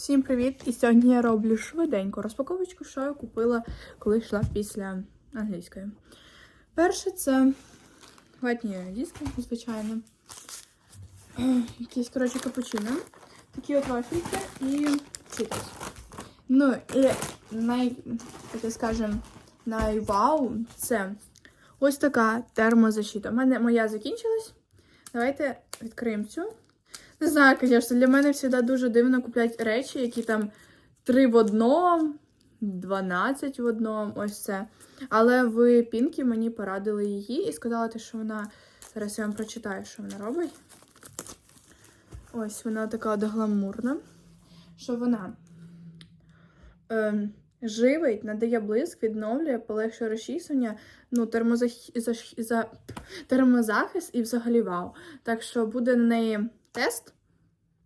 Всім привіт! І сьогодні я роблю швиденьку розпаковочку, що я купила, коли йшла після англійської. Перше це ватні диски, звичайно. Якісь, коротше, капучино. Такі от вафельки і читос. Ну, і най, таке скажем, найвау це ось така термозащита. У мене моя закінчилась. Давайте відкриємо цю. Не знаю, звісно, для мене завжди дуже дивно купляти речі, які там 3 в одному, 12 в одному, ось це. Але в Пінкі мені порадили її і сказали, те, що вона. Зараз я вам прочитаю, що вона робить. Ось вона така от гламурна. Що вона ем, живить, надає блиск, відновлює, полегшує розчісування, ну, термозах... за... термозахист і взагалі вау. Так що буде на неї тест.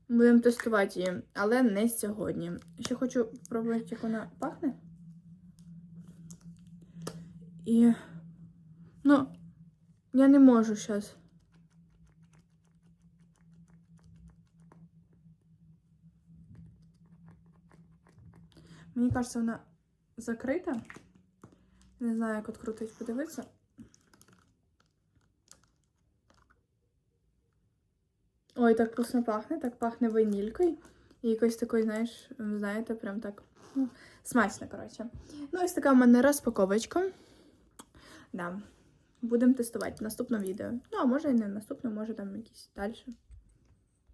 Будемо тестувати її, але не сьогодні. Ще хочу спробувати, як вона пахне. І. Ну, я не можу зараз. Мені кажется, вона закрита. Не знаю, як відкрутить, подивитися. Ой, так вкусно пахне, так пахне ванількою. І якось такою, знаєш, знаєте, прям так. Ну, смачно, коротше. Ну, ось така в мене розпаковочка. Да. Будемо тестувати в наступному відео. Ну, а може і не в наступному, може там якісь далі.